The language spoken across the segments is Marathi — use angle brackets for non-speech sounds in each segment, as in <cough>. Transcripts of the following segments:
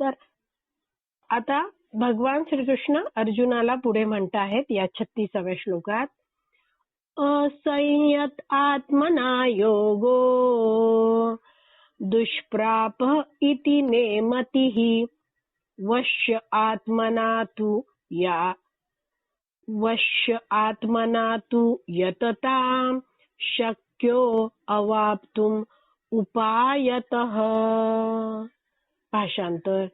तर आता भगवान श्रीकृष्ण अर्जुनाला पुढे म्हणत आहेत या छत्तीसाव्या श्लोकात असंयत आत्मना योगो दुष्प्राप इति नेमतिः वश्य आत्मना तु या वश्य आत्मना तु यततां शक्यो अवाप्तुम उपायतः। भाषांतर.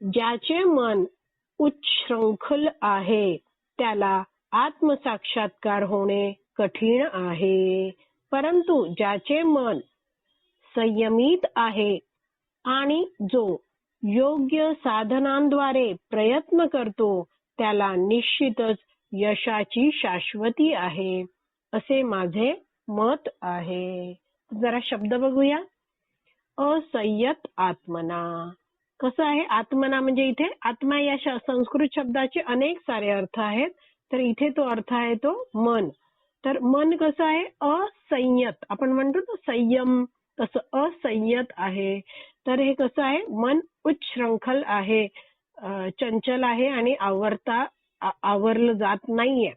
ज्याचे मन उच्छृंखल आहे त्याला आत्मसाक्षात्कार होणे कठीण आहे. परंतु ज्याचे मन संयमित आहे आणि जो योग्य साधनांद्वारे प्रयत्न करतो त्याला निश्चितच यशाची शाश्वती आहे असे माझे मत आहे. जरा शब्द बघूया. असंयत आत्मना. कसं आहे? आत्मना म्हणजे इथे आत्मा या संस्कृत शब्दाचे अनेक सारे अर्थ आहेत. तर इथे तो अर्थ आहे तो मन. तर मन कसं आहे? असंयत. आपण म्हणतो ना संयम. तसं असंयत आहे. तर हे कसं आहे? मन उच्छृंखल आहे. चंचल आहे आणि आवरता आवरलं जात नाहीये.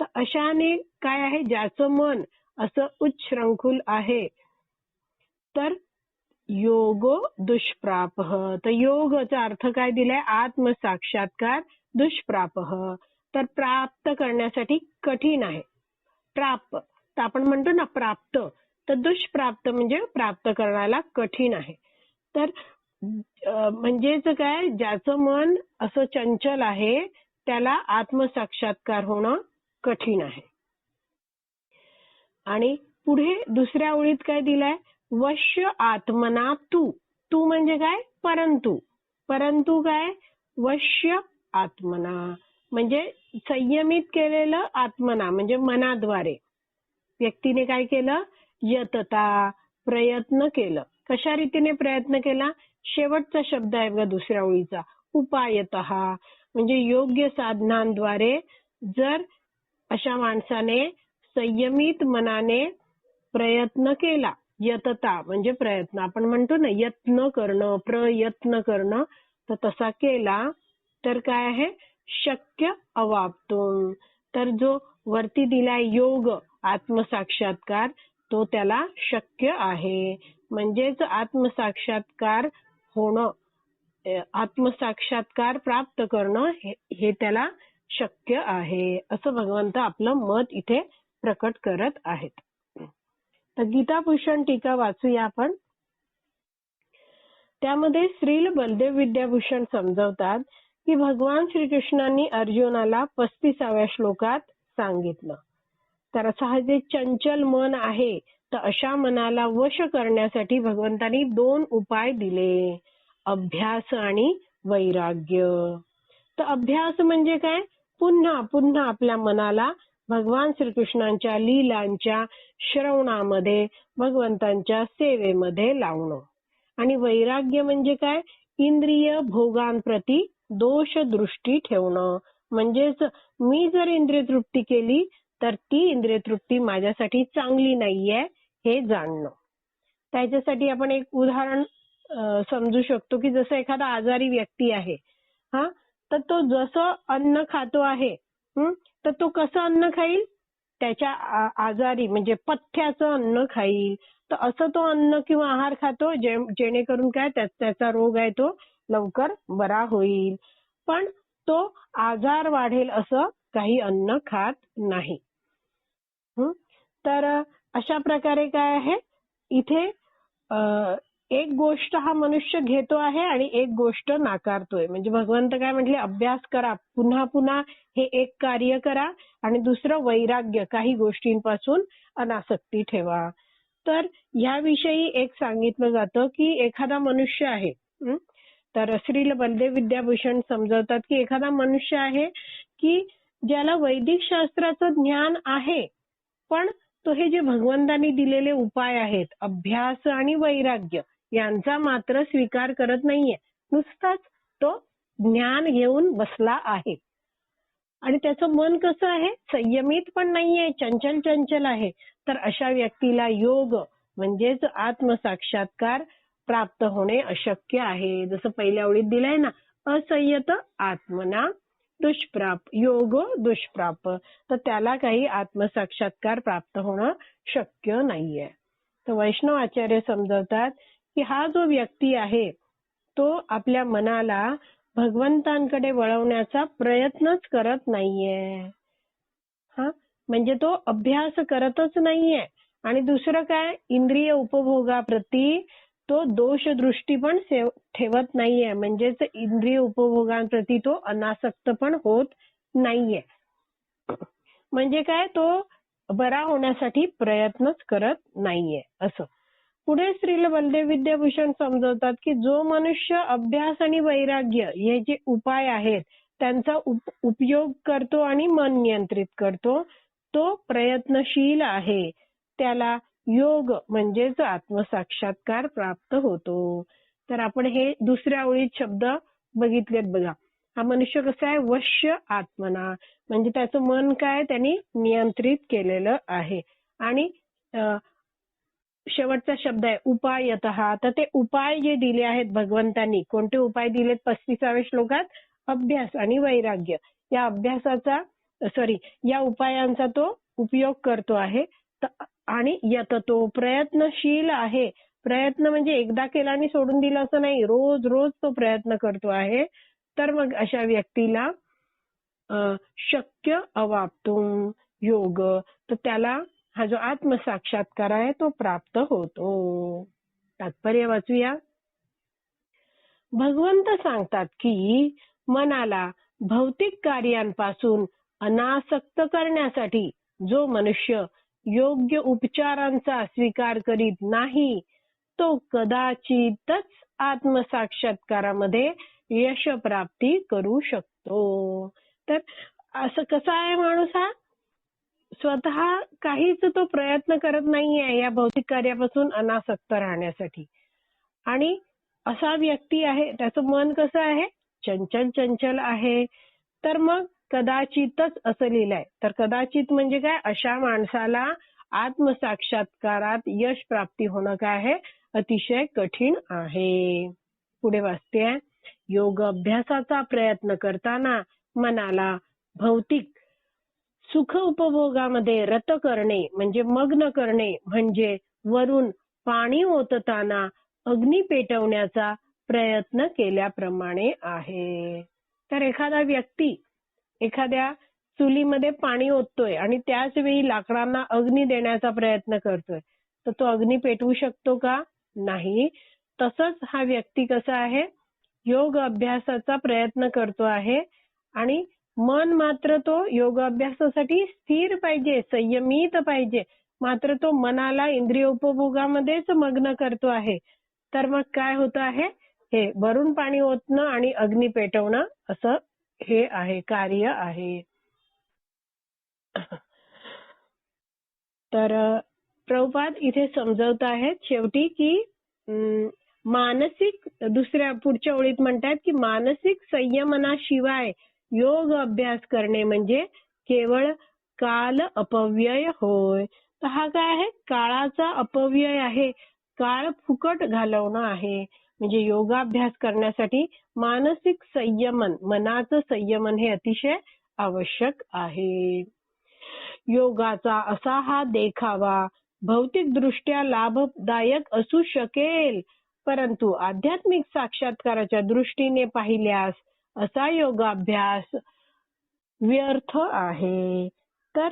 तर अशाने काय आहे? ज्याचं मन असं उच्छृंखल आहे. तर योगो दुष्प्राप। तर योगचा अर्थ काय दिलाय? आत्मसाक्षात्कार दुष्प्राप। तर प्राप्त करण्यासाठी कठीण आहे. प्राप्त. तर आपण म्हणतो ना प्राप्त. तर दुष्प्राप्त म्हणजे प्राप्त करण्याला कठीण आहे. तर म्हणजेच काय? ज्याचं मन असं चंचल आहे त्याला आत्मसाक्षात्कार होणं कठीण आहे. आणि पुढे दुसऱ्या ओळीत काय दिलाय? वश्य आत्मना तू. तू म्हणजे काय? परंतु. परंतु काय? वश्य आत्मना. म्हणजे संयमित केलेलं आत्मना म्हणजे मनाद्वारे. व्यक्तीने काय केलं? यतता प्रयत्न केलं. कशा रीतीने प्रयत्न केला? शेवटचा शब्द आहे बघा दुसऱ्या ओळीचा. उपायत. म्हणजे योग्य साधनांद्वारे जर अशा माणसाने संयमित मनाने प्रयत्न केला यतता म्हणजे प्रयत्न. आपण म्हणतो ना यत्न करणं प्रयत्न करणं तर तसा केला तर काय आहे? शक्य अवाप्तून. तर जो वरती दिलाय योग आत्मसाक्षात्कार तो त्याला शक्य आहे. म्हणजेच आत्मसाक्षात्कार होणं आत्मसाक्षात्कार प्राप्त करणं हे त्याला शक्य आहे. असं भगवंत आपलं मत इथे प्रकट करत आहेत. तर गीताभूषण टीका वाचूया आपण. त्यामध्ये श्रील बलदेव विद्याभूषण समजवतात की भगवान श्रीकृष्णांनी अर्जुनाला पस्तीसाव्या श्लोकात सांगितलं. तर असं हा जे चंचल मन आहे तर अशा मनाला वश करण्यासाठी भगवंतांनी दोन उपाय दिले. अभ्यास आणि वैराग्य. तर अभ्यास म्हणजे काय? पुन्हा पुन्हा आपल्या मनाला भगवान श्रीकृष्णांच्या लीलांच्या श्रवणामध्ये भगवंतांच्या सेवेमध्ये लावणं. आणि वैराग्य म्हणजे काय? इंद्रिय भोगांप्रती दोष दृष्टी ठेवणं. म्हणजेच मी जर इंद्रिय तृप्ती केली तर ती इंद्रिय तृप्ती माझ्यासाठी चांगली नाहीये हे जाणणं. त्याच्यासाठी आपण एक उदाहरण समजू शकतो की जसं एखादा आजारी व्यक्ती आहे हा तर तो जसं अन्न खातो आहे तर तो कसं अन्न खाईल? त्याच्या आजारी म्हणजे पथ्याचं अन्न खाईल. तर असं तो अन्न किंवा आहार खातो जे जेणेकरून काय त्याचा रोग आहे तो लवकर बरा होईल. पण तो आजार वाढेल असं काही अन्न खात नाही. तर अशा प्रकारे काय आहे? इथे एक गोष्ट हा मनुष्य घेतो आहे आणि एक गोष्ट नाकारतोय. म्हणजे भगवंत काय म्हटले? अभ्यास करा. पुन्हा पुन्हा हे एक कार्य करा आणि दुसरं वैराग्य काही गोष्टींपासून अनासक्ती ठेवा. तर ह्याविषयी एक सांगितलं जातं की एखादा मनुष्य आहे तर श्रील बलदेव विद्याभूषण समजवतात की एखादा मनुष्य आहे की ज्याला वैदिक शास्त्राचं ज्ञान आहे पण तो हे जे भगवंतांनी दिलेले उपाय आहेत अभ्यास आणि वैराग्य यांचा मात्र स्वीकार करत नाहीये. नुसताच तो ज्ञान घेऊन बसला आहे. आणि त्याचं मन कसं आहे? संयमित पण नाहीये चंचल चंचल आहे. तर अशा व्यक्तीला योग म्हणजेच आत्मसाक्षात्कार प्राप्त होणे अशक्य आहे. जसं पहिल्या ओळीत दिलंय ना असंयत आत्मना दुष्प्राप योग दुष्प्राप. तर त्याला काही आत्मसाक्षात्कार प्राप्त होणं शक्य नाहीये. तर वैष्णव आचार्य समजवतात की हा जो व्यक्ती आहे तो आपल्या मनाला भगवंतांकडे वळवण्याचा प्रयत्नच करत नाहीये. हा? म्हणजे तो अभ्यास करतच नाहीये. आणि दुसरं काय? इंद्रिय उपभोगाप्रती तो दोष दृष्टी पण ठेवत नाहीये. म्हणजेच इंद्रिय उपभोगांप्रती तो अनासक्त पण होत नाहीये. म्हणजे काय? तो बरा होण्यासाठी प्रयत्नच करत नाहीये. असं. पुढे स्त्रीला वंदे विद्याभूषण समजवतात की जो मनुष्य अभ्यास आणि वैराग्य हे जे उपाय आहेत त्यांचा उपयोग करतो आणि मन नियंत्रित करतो तो प्रयत्नशील आहे. त्याला योग म्हणजेच आत्मसाक्षात्कार प्राप्त होतो. तर आपण हे दुसऱ्या ओळीत शब्द बघितलेत बघा. हा मनुष्य कसा आहे? वश्य आत्मना. म्हणजे त्याचं मन काय? त्यांनी नियंत्रित केलेलं आहे. आणि शेवटचा शब्द आहे उपायत. तर ते उपाय जे दिले आहेत भगवंतांनी कोणते उपाय दिलेत? पस्तीसाव्या श्लोकात अभ्यास आणि वैराग्य. या अभ्यासाचा सॉरी या उपायांचा तो उपयोग करतो आहे. आणि यत तो प्रयत्नशील आहे. प्रयत्न म्हणजे एकदा केला आणि सोडून दिला असं नाही. रोज रोज तो प्रयत्न करतो आहे. तर मग अशा व्यक्तीला अं, शक्य अवाप्तुम योग. तर त्याला हा जो आत्मसाक्षात्कार आहे तो प्राप्त होतो. तात्पर्य वाचूया. भगवंत सांगतात की मनाला भौतिक कार्यांपासून अनासक्त करण्यासाठी जो मनुष्य योग्य उपचारांचा स्वीकार करीत नाही तो कदाचितच आत्मसाक्षात्कारामध्ये यश प्राप्ती करू शकतो. तर असं कसा आहे माणूस हा? स्वतः काहीच तो प्रयत्न करत नाहीये या भौतिक कार्यापासून अनासक्त राहण्यासाठी. आणि असा व्यक्ती आहे त्याचं मन कसं आहे? चंचल चंचल आहे. तर मग कदाचितच असं लिहिलंय. तर कदाचित म्हणजे काय? अशा माणसाला आत्मसाक्षात्कारात यश प्राप्ती होणं काय आहे? अतिशय कठीण आहे. पुढे वाचते योग अभ्यासाचा प्रयत्न करताना मनाला भौतिक सुख उपभोगामध्ये रत करणे म्हणजे मग्न करणे म्हणजे वरून पाणी ओतताना अग्नी पेटवण्याचा प्रयत्न केल्याप्रमाणे आहे. तर एखादा व्यक्ती एखाद्या चुलीमध्ये पाणी ओततोय आणि त्याच वेळी लाकडांना अग्नी देण्याचा प्रयत्न करतोय तर तो अग्नी पेटवू शकतो का? नाही. तसंच हा व्यक्ती कसा आहे? योग अभ्यासाचा प्रयत्न करतो आहे आणि मन मात्र तो योग अभ्यासासाठी स्थिर पाहिजे संयमित पाहिजे. मात्र तो मनाला इंद्रिय उपभोगामध्येच मग्न करतो आहे. तर मग काय होतं आहे? हे भरून पाणी ओतणं आणि अग्नी पेटवणं असं हे आहे कार्य आहे. तर प्रभुपाद इथे समजवत आहेत शेवटी की अं, मानसिक दुसऱ्या पुढच्या ओळीत म्हणतात की मानसिक संयमनाशिवाय योग अभ्यास करणे म्हणजे केवळ काल अपव्यय होय. तर हा काय आहे? काळाचा अपव्यय आहे. काळ फुकट घालवणं आहे. म्हणजे योगाभ्यास करण्यासाठी मानसिक संयमन मनाचं संयमन हे अतिशय आवश्यक आहे. योगाचा असा हा देखावा भौतिक दृष्ट्या लाभदायक असू शकेल. परंतु आध्यात्मिक साक्षात्काराच्या दृष्टीने पाहिल्यास असा योगाभ्यास व्यर्थ आहे. तर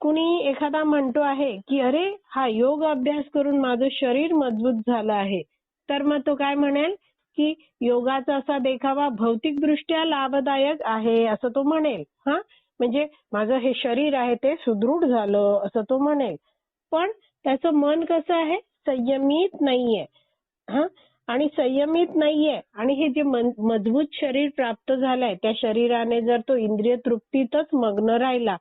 कुणी एखादा म्हणतो आहे की अरे हा योग अभ्यास करून माझं शरीर मजबूत झालं आहे. तर मग तो काय म्हणेल? की योगाचा असा देखावा भौतिक दृष्ट्या लाभदायक आहे असं तो म्हणेल. हा? म्हणजे माझं हे शरीर आहे ते सुदृढ झालं असं तो म्हणेल. पण त्याचं मन कसं आहे? संयमित नाहीये. हा? आणि संयमित नाहीये. आणि हे जे मजबूत शरीर प्राप्त झालंय त्या शरीराने जर तो इंद्रिय तृप्तीतच मग्न राहिला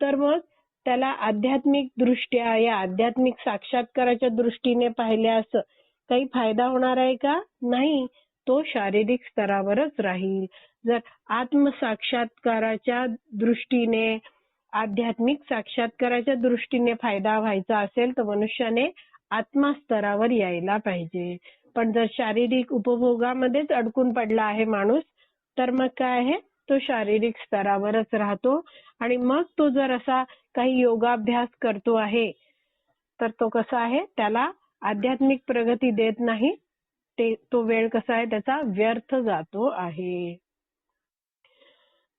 तर मग त्याला आध्यात्मिक दृष्ट्या या आध्यात्मिक साक्षात्काराच्या दृष्टीने पाहिल्यास काही फायदा होणार आहे का? नाही. तो शारीरिक स्तरावरच राहील. जर आत्मसाक्षात्काराच्या दृष्टीने आध्यात्मिक साक्षात्काराच्या दृष्टीने फायदा व्हायचा असेल तर मनुष्याने आत्मा स्तरावर यायला पाहिजे. पण जर शारीरिक उपभोगामध्येच अडकून पडला आहे माणूस तर मग काय आहे? तो शारीरिक स्तरावरच राहतो आणि मग तो जर असा काही योगाभ्यास करतो आहे तर तो कसा आहे? त्याला आध्यात्मिक प्रगती देत नाही. ते तो वेळ कसा आहे? त्याचा व्यर्थ जातो आहे.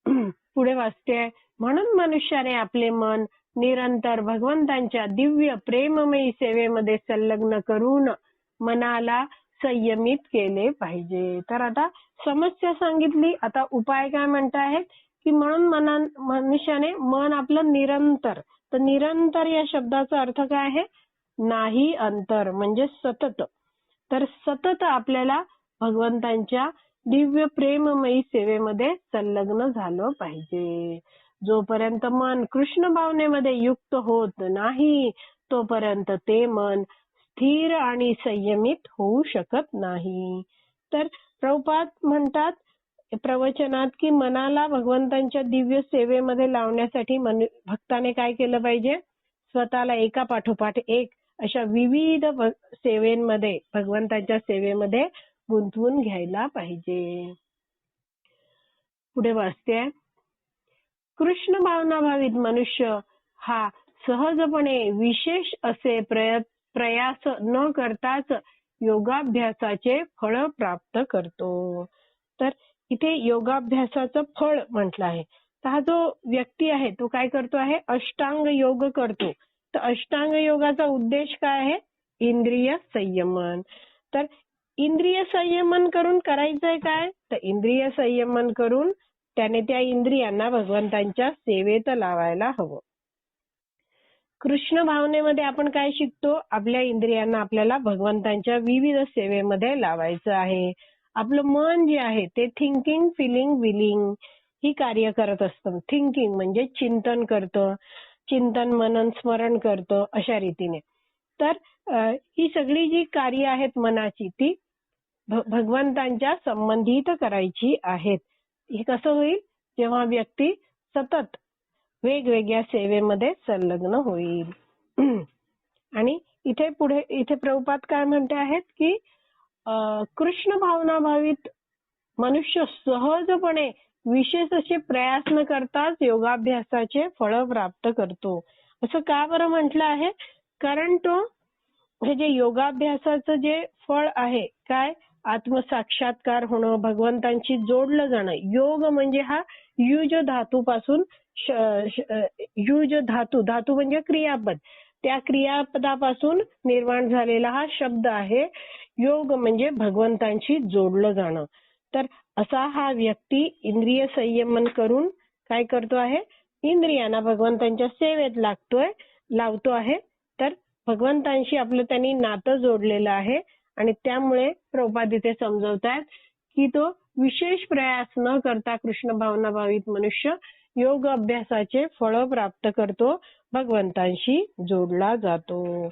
<clears throat> पुढे वाचते म्हणून मनुष्याने आपले मन निरंतर भगवंतांच्या दिव्य प्रेममयी सेवेमध्ये संलग्न करून मनाला संयमित केले पाहिजे. तर आता समस्या सांगितली. आता उपाय काय म्हणतायत की म्हणून मना मनुष्याने मन आपलं निरंतर तर निरंतर या शब्दाचा अर्थ काय आहे? नाही अंतर म्हणजे सतत. तर सतत आपल्याला भगवंतांच्या दिव्य प्रेममयी सेवेमध्ये संलग्न झालं पाहिजे. जोपर्यंत मन कृष्ण भावनेमध्ये युक्त होत नाही तोपर्यंत ते मन स्थिर आणि संयमित होऊ शकत नाही. तर प्रभुपाद म्हणतात प्रवचनात की मनाला भगवंतांच्या दिव्य सेवेमध्ये लावण्यासाठी भक्ताने काय केलं पाहिजे? स्वतःला एका पाठोपाठ एक अशा विविध सेवेमध्ये भगवंतांच्या सेवेमध्ये गुंतवून घ्यायला पाहिजे. पुढे वाचते. कृष्ण भावना भावित मनुष्य हा सहजपणे विशेष असे प्रयत्न प्रयास न करताच योगाभ्यासाचे फळ प्राप्त करतो. तर इथे योगाभ्यासाचं फळ म्हटलं आहे. तर हा जो व्यक्ती आहे तो काय करतो आहे? अष्टांग योग करतो. तर अष्टांग योगाचा उद्देश काय आहे? इंद्रिय संयमन. तर इंद्रिय संयमन करून करायचंय काय? तर इंद्रिय संयमन करून त्याने त्या इंद्रियांना भगवंतांच्या सेवेत लावायला हवं. कृष्ण भावनेमध्ये आपण काय शिकतो? आपल्या इंद्रियांना आपल्याला भगवंतांच्या विविध सेवेमध्ये लावायचं आहे. आपलं मन जे आहे ते थिंकिंग फिलिंग विलिंग ही कार्य करत असतं. थिंकिंग म्हणजे चिंतन करतं. चिंतन मनन स्मरण करतं अशा रीतीने. तर ही सगळी जी कार्य आहेत मनाची ती भगवंतांच्या संबंधित करायची आहेत. हे कसं होईल? जेव्हा व्यक्ती सतत वेगवेगळ्या सेवेमध्ये संलग्न होईल. <clears throat> आणि इथे पुढे इथे प्रभुपात काय म्हणते आहेत की कृष्ण भावना भावित मनुष्य सहजपणे विशेष असे प्रयास न करताच योगाभ्यासाचे फळ प्राप्त करतो. असं का बरं म्हटलं आहे? कारण तो हे जे योगाभ्यासाचं जे फळ आहे काय? आत्मसाक्षात्कार होणं भगवंतांशी जोडलं जाणं. योग म्हणजे हा युज धातूपासून युज धातू धातू म्हणजे क्रियापद. त्या क्रियापदापासून निर्माण झालेला हा शब्द आहे योग म्हणजे भगवंतांशी जोडलं जाणं. तर असा हा व्यक्ती इंद्रिय संयमन करून काय करतो आहे? इंद्रियांना भगवंतांच्या सेवेत लागतोय लावतो आहे. तर भगवंतांशी आपलं त्यांनी नातं जोडलेलं आहे. आणि त्यामुळे प्रभुपाद इथे समजवतात की तो विशेष प्रयास न करता कृष्ण भावना भावित मनुष्य योग अभ्यासाचे फळ प्राप्त करतो भगवंतांशी जोडला जातो.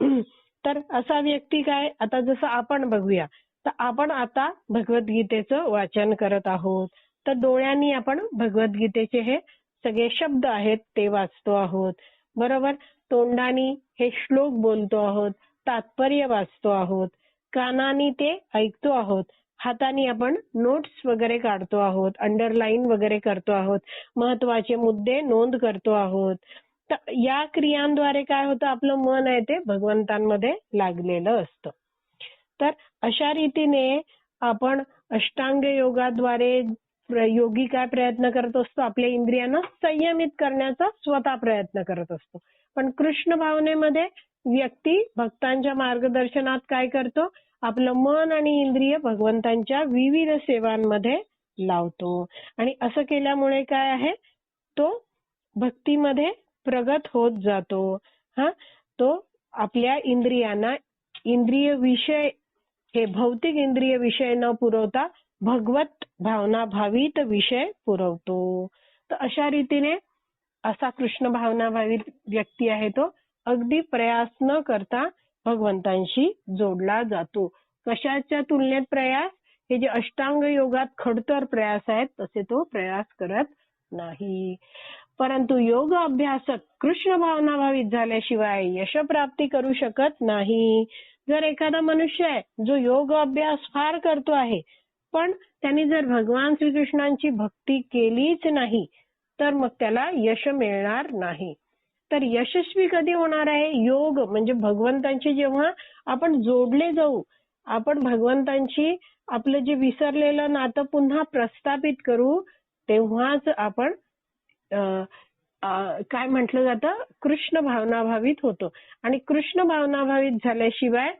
<clears throat> तर असा व्यक्ती काय? आता जसं आपण बघूया तर आपण आता भगवद्गीतेचं वाचन करत आहोत. तर डोळ्यांनी आपण भगवद्गीतेचे हे सगळे शब्द आहेत ते वाचतो आहोत. बरोबर? तोंडानी हे श्लोक बोलतो आहोत तात्पर्य वाचतो आहोत. कानानी ते ऐकतो आहोत. हाताने आपण नोट्स वगैरे काढतो आहोत. अंडरलाईन वगैरे करतो आहोत. महत्त्वाचे मुद्दे नोंद करतो आहोत. तर या क्रियांद्वारे काय होतं? आपलं मन आहे ते भगवंतांमध्ये लागलेलं असतं. तर अशा रीतीने आपण अष्टांग योगाद्वारे योगी काय प्रयत्न करत असतो? आपल्या इंद्रियांना संयमित करण्याचा स्वतः प्रयत्न करत असतो. पण कृष्ण भावनेमध्ये व्यक्ती भक्तांच्या मार्गदर्शनात काय करतो? आपलं मन आणि इंद्रिय भगवंतांच्या विविध सेवांमध्ये लावतो. आणि असं केल्यामुळे काय आहे? तो भक्तीमध्ये प्रगत होत जातो. हा? तो आपल्या इंद्रियांना इंद्रिय विषय हे भौतिक इंद्रिय विषय न पुरवता भगवत भावना भावित विषय पुरवतो. तर अशा रीतीने असा कृष्ण भावना भावित व्यक्ती आहे तो. अगदी प्रयास न करता भगवंतांशी जोडला जातो. कशाच्या तुलनेत प्रयास? हे जे अष्टांग योगात खडतर प्रयास आहेत तसे तो प्रयास करत नाही. परंतु योग अभ्यासक कृष्ण भावना भावित झाल्याशिवाय यशप्राप्ती करू शकत नाही. जर एखादा मनुष्य आहे जो योग अभ्यास फार करतो आहे पण त्यांनी जर भगवान श्रीकृष्णांची भक्ती केलीच नाही तर मग त्याला यश मिळणार नाही. तर यशस्वी कधी होणार आहे? योग म्हणजे भगवंतांची जेव्हा आपण जोडले जाऊ आपण भगवंतांची आपलं जे विसरलेलं नातं पुन्हा प्रस्थापित करू तेव्हाच आपण काय म्हटलं जातं? कृष्ण भावनाभावित होतो. आणि कृष्ण भावनाभावित झाल्याशिवाय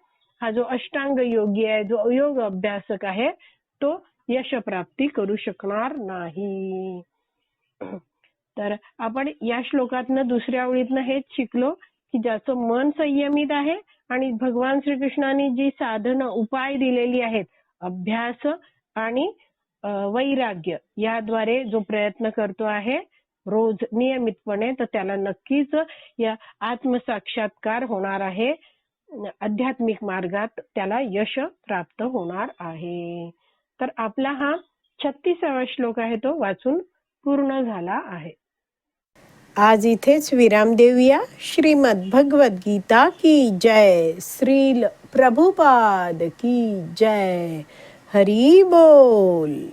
हा जो अष्टांग योगी आहे जो योग अभ्यासक आहे तो यशप्राप्ती करू शकणार नाही. तर आपण या श्लोकातनं दुसऱ्या ओळीतनं हेच शिकलो की ज्याचं मन संयमित आहे आणि भगवान श्रीकृष्णाने जी साधनं उपाय दिलेली आहेत अभ्यास आणि वैराग्य याद्वारे जो प्रयत्न करतो आहे रोज नियमितपणे तर त्याला नक्कीच या आत्मसाक्षात्कार होणार आहे. आध्यात्मिक मार्गात त्याला यश प्राप्त होणार आहे. तर आपला हा छत्तीसावा श्लोक आहे तो वाचून पूर्ण झाला आहे. आज इथेच विराम देऊया. श्रीमद भगवद गीता की जय. श्रील प्रभुपाद की जय. हरी बोल.